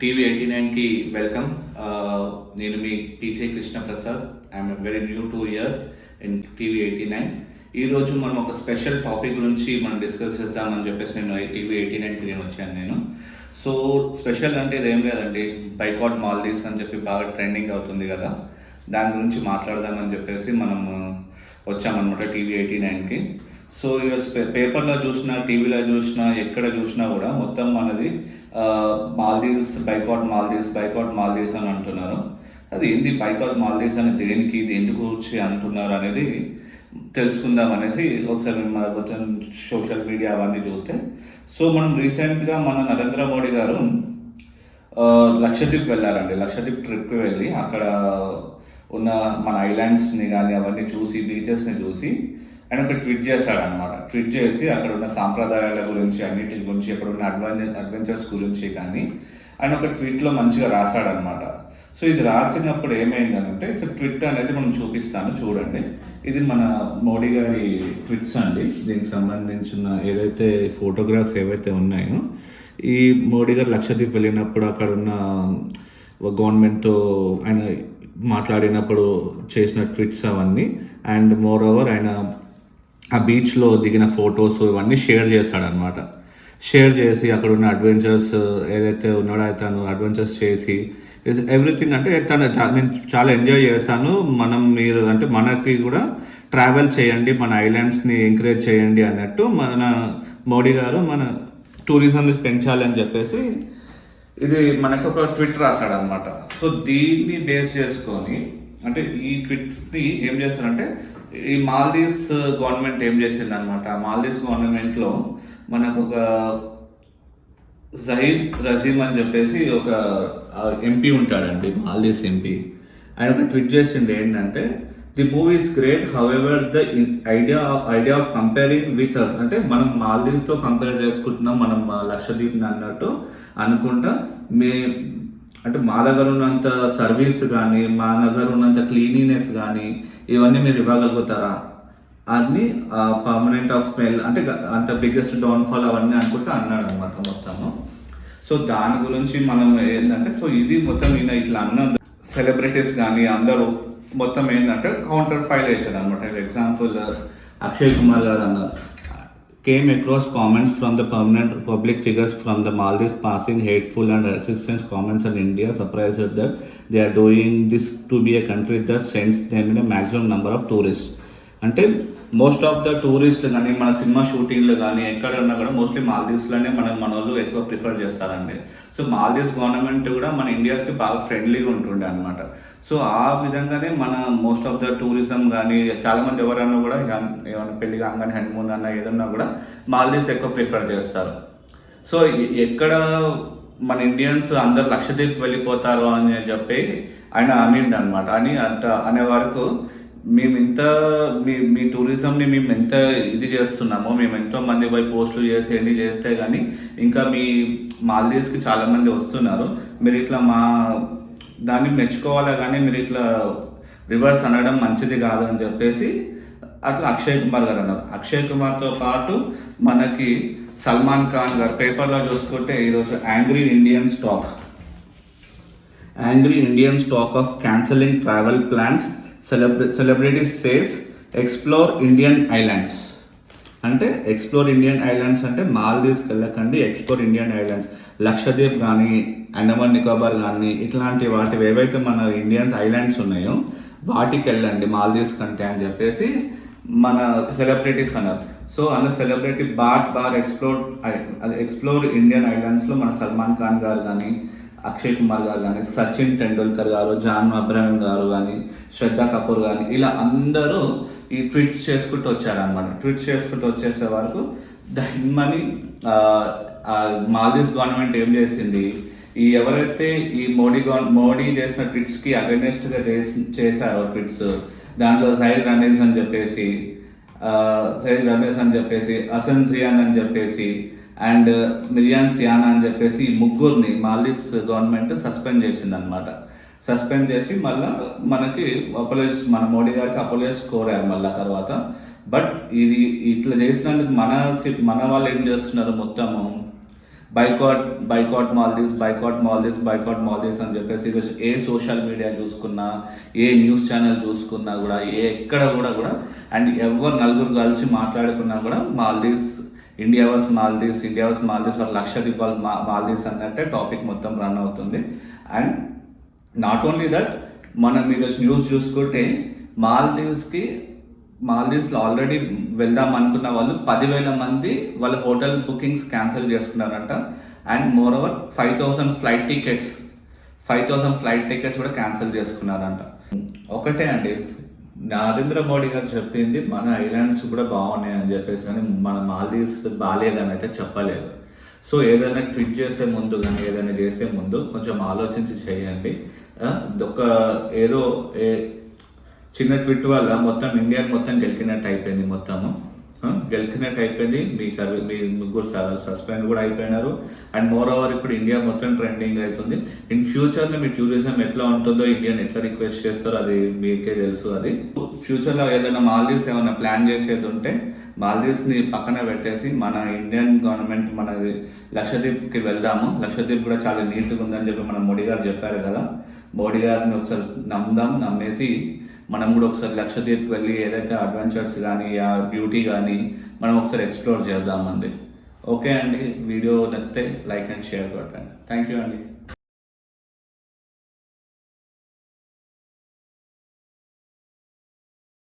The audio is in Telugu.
టీవీ ఎయిటీ నైన్కి వెల్కమ్. నేను మీ TJ Krishna Prasad I'm very new to year in TV eighty nine. ఈరోజు మనం ఒక స్పెషల్ టాపిక్ గురించి మనం డిస్కస్ చేస్తామని చెప్పేసి నేను టీవీ ఎయిటీ నైన్కి నేను వచ్చాను నేను. సో స్పెషల్ అంటే ఇదేం లేదండి. బైకాట్ మాల్దీవ్స్ అని చెప్పి బాగా ట్రెండింగ్ అవుతుంది కదా. దాని గురించి మాట్లాడదామని చెప్పేసి మనం వచ్చామన్నమాట టీవీ ఎయిటీ నైన్కి సో ఇక పేపర్లో చూసినా టీవీలో చూసినా ఎక్కడ చూసినా కూడా మొత్తం మనది Maldives boycott Maldives boycott Maldives అని అంటున్నారు. అది ఏంది బైకాట్ మాల్దీవ్స్ అని దేనికి ఇది ఎందుకు వచ్చి అంటున్నారు అనేది తెలుసుకుందాం అనేసి ఒకసారి మన కొంచెం సోషల్ మీడియా అవన్నీ చూస్తే. సో మనం రీసెంట్గా మన నరేంద్ర మోడీ గారు లక్షద్వీప్ వెళ్ళారండి. లక్షద్వీప్ ట్రిప్కి వెళ్ళి అక్కడ ఉన్న మన ఐలాండ్స్ని కానీ అవన్నీ చూసి బీచెస్ని చూసి ఆయన ఒక ట్వీట్ చేశాడు అనమాట ట్వీట్ చేసి అక్కడ ఉన్న సాంప్రదాయాల గురించి అన్నిటి గురించి అక్కడ ఉన్న అడ్వెంచర్ అడ్వెంచర్స్ గురించి కానీ ఆయన ఒక ట్వీట్లో మంచిగా రాశాడనమాట సో ఇది రాసినప్పుడు ఏమైందనంటే ఇట్స్ ట్విట్ అనేది మనం చూపిస్తాను చూడండి. ఇది మన మోడీ గారి ట్విట్స్ అండి. దీనికి సంబంధించిన ఏదైతే ఫోటోగ్రాఫ్స్ ఏవైతే ఉన్నాయో ఈ మోడీ గారు లక్షద్వీప్ వెళ్ళినప్పుడు అక్కడ ఉన్న గవర్నమెంట్తో ఆయన మాట్లాడినప్పుడు చేసిన ట్విట్స్ అవన్నీ. అండ్ మోర్ ఓవర్ ఆయన ఆ బీచ్లో దిగిన ఫొటోస్ ఇవన్నీ షేర్ చేశాడనమాట షేర్ చేసి అక్కడ ఉన్న అడ్వెంచర్స్ ఏదైతే ఉన్నాడో తను అడ్వెంచర్స్ చేసి ఎవ్రీథింగ్ అంటే తను నేను చాలా ఎంజాయ్ చేశాను. మనం మీరు అంటే మనకి కూడా ట్రావెల్ చేయండి మన ఐలాండ్స్ని ఎంకరేజ్ చేయండి అన్నట్టు మన మోడీ గారు మన టూరిజంని పెంచాలి అని చెప్పేసి ఇది మనకు ఒక ట్విట్ రాశాడు అనమాట సో దీన్ని బేస్ చేసుకొని అంటే ఈ ట్విట్ని ఏం చేస్తారంటే ఈ మాల్దీవ్స్ గవర్నమెంట్ ఏం చేసింది అనమాట మాల్దీవ్స్ గవర్నమెంట్లో మనకు ఒక జహీద్ రజీమ్ అని చెప్పేసి ఒక ఎంపీ ఉంటాడండి మాల్దీవ్స్ ఎంపీ. ఆయన ఒక ట్వీట్ చేసింది ఏంటంటే the movie is great however the idea idea of comparing with us అంటే మనం మాల్దీవ్స్తో కంపేర్ చేసుకుంటున్నాం మనం ఆ, లక్షద్వీప్ని అన్నట్టు అనుకుంటా మే అంటే మా దగ్గర ఉన్నంత సర్వీస్ కానీ మా దగ్గర ఉన్నంత క్లీనినెస్ కానీ ఇవన్నీ మీరు ఇవ్వగలుగుతారా? అన్ని పర్మనెంట్ ఆఫ్ స్మెల్ అంటే అంత బిగ్గెస్ట్ డౌన్ఫాల్ అవన్నీ అనుకుంటా అన్నాడు అనమాట మొత్తము. సో దాని గురించి మనం ఏంటంటే సో ఇది మొత్తం ఈయన ఇట్లా అన్న సెలబ్రిటీస్ కానీ అందరూ మొత్తం ఏంటంటే కౌంటర్ ఫైల్ వేసారు అనమాట ఎగ్జాంపుల్ అక్షయ్ కుమార్ గారు అన్నారు. Came across comments from the permanent public figures from the Maldives passing hateful and racist comments on India, surprised that they are doing this to be a country that sends them in a maximum number of tourists. అంటే మోస్ట్ ఆఫ్ ద టూరిస్ట్ కానీ మన సినిమా షూటింగ్లు కానీ ఎక్కడన్నా కూడా మోస్ట్లీ మాల్దీవ్స్లోనే మనం మన వాళ్ళు ఎక్కువ ప్రిఫర్ చేస్తారండి. సో మాల్దీవ్స్ గవర్నమెంట్ కూడా మన ఇండియాస్కి బాగా ఫ్రెండ్లీగా ఉంటుండే అనమాట సో ఆ విధంగానే మన మోస్ట్ ఆఫ్ ద టూరిజం కానీ చాలామంది ఎవరైనా కూడా ఏమైనా పెళ్ళి కానీ హనీమూన్ అన్న ఏదన్నా కూడా మాల్దీవ్స్ ఎక్కువ ప్రిఫర్ చేస్తారు. సో ఎక్కడ మన ఇండియన్స్ అందరు లక్షద్వీప్ వెళ్ళిపోతారు అని చెప్పి ఆయన అనిండు అనమాట అని అంట అనే వరకు మేము ఇంత మీ మీ టూరిజంని మేము ఎంత ఇది చేస్తున్నామో మేము ఎంతో మంది పోయి పోస్టులు చేసి అన్ని చేస్తే కానీ ఇంకా మీ మాల్దీవ్స్కి చాలామంది వస్తున్నారు. మీరు ఇట్లా మా దాన్ని మెచ్చుకోవాలా కానీ మీరు ఇట్లా రివర్స్ అనడం మంచిది కాదు అని చెప్పేసి అట్లా అక్షయ్ కుమార్ గారు అన్నారు. అక్షయ్ కుమార్తో పాటు మనకి సల్మాన్ ఖాన్ గారు పేపర్లో చూసుకుంటే ఈరోజు angry Indian stack. Angry Indian stack of cancelling travel plans celebrities says explore Indian islands అంటే ఎక్స్ప్లోర్ ఇండియన్ ఐలాండ్స్ అంటే మాల్దీవ్స్కి వెళ్ళకండి ఎక్స్ప్లోర్ ఇండియన్ ఐలాండ్స్ లక్షద్వీప్ కానీ అండమాన్ నికోబార్ కానీ ఇట్లాంటి వాటి ఏవైతే మన ఇండియన్స్ ఐలాండ్స్ ఉన్నాయో వాటికి వెళ్ళండి మాల్దీవ్స్ కంటే అని చెప్పేసి మన సెలబ్రిటీస్ అన్నారు. సో అన్న సెలబ్రిటీ బాట్ బార్ ఎక్స్ప్లోర్ ఎక్స్ప్లోర్ ఇండియన్ ఐలాండ్స్లో మన సల్మాన్ ఖాన్ గారు కానీ అక్షయ్ కుమార్ గారు కానీ సచిన్ టెండూల్కర్ గారు జాన్ అబ్రహం గారు కానీ శ్రద్ధా కపూర్ కానీ ఇలా అందరూ ఈ ట్వీట్స్ చేసుకుంటూ వచ్చారనమాట ట్వీట్స్ చేసుకుంటూ వచ్చేసే వరకు మనీ మాల్దీవ్స్ గవర్నమెంట్ ఏం చేసింది? ఈ ఎవరైతే ఈ మోడీ గవర్ మోడీ చేసిన ట్విట్స్కి అగెనెస్ట్గా చేసి చేశారో ట్విట్స్ దాంట్లో సైడ్ రమేష్ అని చెప్పేసి సైల్ సైడ్ రమేష్ అని చెప్పేసి అసెన్సియాన్ అని చెప్పేసి అండ్ మిరియాన్ సియానా అని చెప్పేసి ఈ ముగ్గురిని మాల్దీవ్స్ గవర్నమెంట్ సస్పెండ్ చేసింది అనమాట సస్పెండ్ చేసి మళ్ళీ మనకి అపోలైజ్ మన మోడీ గారికి అపోలైజ్ కోరారు మళ్ళీ తర్వాత. బట్ ఇది ఇట్లా చేసినందుకు మన మన వాళ్ళు ఏం చేస్తున్నారు మొత్తము boycott boycott Maldives boycott Maldives boycott Maldives అని చెప్పేసి ఈరోజు ఏ సోషల్ మీడియా చూసుకున్నా ఏ న్యూస్ ఛానల్ చూసుకున్నా కూడా ఏ ఎక్కడ కూడా కూడా అండ్ ఎవరు నలుగురు కలిసి మాట్లాడుకున్నా కూడా Maldives India vs Maldives India vs Maldives వాళ్ళ లక్షద్వీప్ వాళ్ళు మా మాల్దీవ్స్ అన్నట్టే టాపిక్ మొత్తం రన్ అవుతుంది. అండ్ నాట్ ఓన్లీ దట్ మనం ఈరోజు న్యూస్ చూసుకుంటే మాల్దీవ్స్కి మాల్దీవ్స్లో ఆల్రెడీ వెళ్దాం అనుకున్న వాళ్ళు పదివేల మంది వాళ్ళ hotel bookings cancel చేసుకున్నారంట. And moreover five thousand flight tickets five thousand flight tickets కూడా క్యాన్సిల్ చేసుకున్నారంట. ఒకటే అండి నరేంద్ర మోడీ గారు చెప్పింది మన ఐలాండ్స్ కూడా బాగున్నాయి అని చెప్పేసి కానీ మన మాల్దీవ్స్ బాగాలేదని అయితే చెప్పలేదు. సో ఏదైనా ట్వీట్ చేసే ముందు కానీ ఏదైనా చేసే ముందు కొంచెం ఆలోచించి చేయండి. ఒక ఏదో ఏ చిన్న ట్విట్ వల్ల మొత్తం ఇండియా మొత్తం గెలికినట్టు అయిపోయింది మొత్తము. గెలికినట్టు అయిపోయింది. మీ సర్వీ మీ ముగ్గురు సస్పెండ్ కూడా అయిపోయినారు. అండ్ మోర్ ఓవర్ ఇప్పుడు ఇండియా మొత్తం ట్రెండింగ్ అవుతుంది. ఇన్ ఫ్యూచర్లో మీ టూరిజం ఎట్లా ఉంటుందో ఇండియాని ఎట్లా రిక్వెస్ట్ చేస్తారో అది మీకే తెలుసు అది. ఫ్యూచర్లో ఏదైనా మాల్దీవ్స్ ఏమైనా ప్లాన్ చేసేది ఉంటే మాల్దీవ్స్ని పక్కన పెట్టేసి మన ఇండియన్ గవర్నమెంట్ మన లక్షద్వీప్కి వెళ్దాము. లక్షద్వీప్ కూడా చాలా నీట్గా ఉందని చెప్పి మన మోడీ గారు చెప్పారు కదా. మోడీ గారిని ఒకసారి నమ్ముదాం నమ్మేసి మనం కూడా ఒకసారి లక్షద్వీప్ వెళ్ళి ఏదైతే అడ్వెంచర్స్ కానీ ఆ బ్యూటీ కానీ మనం ఒకసారి ఎక్స్ప్లోర్ చేద్దామండి. ఓకే అండి వీడియో నచ్చితే లైక్ అండ్ షేర్ కొట్టండి. థ్యాంక్ యూ అండి.